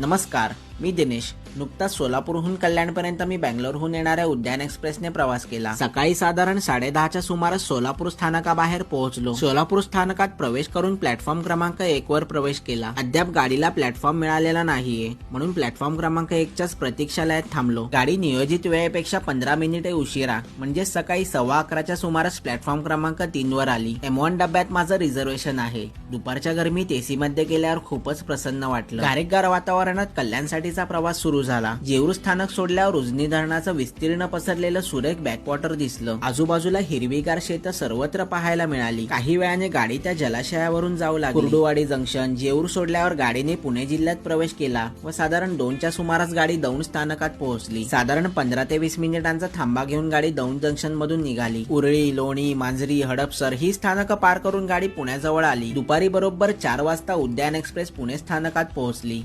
नमस्कार. मी दिनेश. नुकताच सोलापूरहून कल्याणपर्यंत मी बँगलोरहून येणाऱ्या उद्यान एक्सप्रेसने प्रवास केला. सकाळी साधारण साडेदहाच्या सुमारास सोलापूर स्थानकाबाहेर पोहोचलो. सोलापूर स्थानकात प्रवेश करून प्लॅटफॉर्म क्रमांक एक वर प्रवेश केला. अद्याप गाडीला प्लॅटफॉर्म मिळालेला नाहीये म्हणून प्लॅटफॉर्म क्रमांक एकच्याच प्रतीक्षालयात थांबलो. गाडी नियोजित वेळेपेक्षा पंधरा मिनिटे उशिरा म्हणजे सकाळी सव्वा अकराच्या सुमारास प्लॅटफॉर्म क्रमांक तीन वर आली. एम वन डब्यात माझं रिझर्वेशन आहे. दुपारच्या गरमीत एसी मध्ये गेल्यावर खूपच प्रसन्न वाटलं. गारेगार वातावरणात कल्याणसाठी साठीचा प्रवास सुरू झाला. जेऊर स्थानक सोडल्यावर उजनी धरणाचं विस्तीर्ण पसरलेलं सुरेख बॅकवॉटर दिसलं. आजूबाजूला हिरवीगार शेत सर्वत्र पाहायला मिळाली. काही वेळाने गाडी त्या जलाशयावरून जाऊ लागली. कुर्डुवाडी जंक्शन जेऊर सोडल्यावर गाडीने पुणे जिल्ह्यात प्रवेश केला व साधारण दोनच्या सुमारास गाडी दौंड स्थानकात पोहोचली. साधारण पंधरा ते वीस मिनिटांचा थांबा घेऊन गाडी दौंड जंक्शन मधून निघाली. उरळी लोणी मांजरी हडपसर ही स्थानक पार करून गाडी पुण्याजवळ आली. दुपारी बरोबर चार वाजता उद्यान एक्सप्रेस पुणे स्थानकात पोहोचली.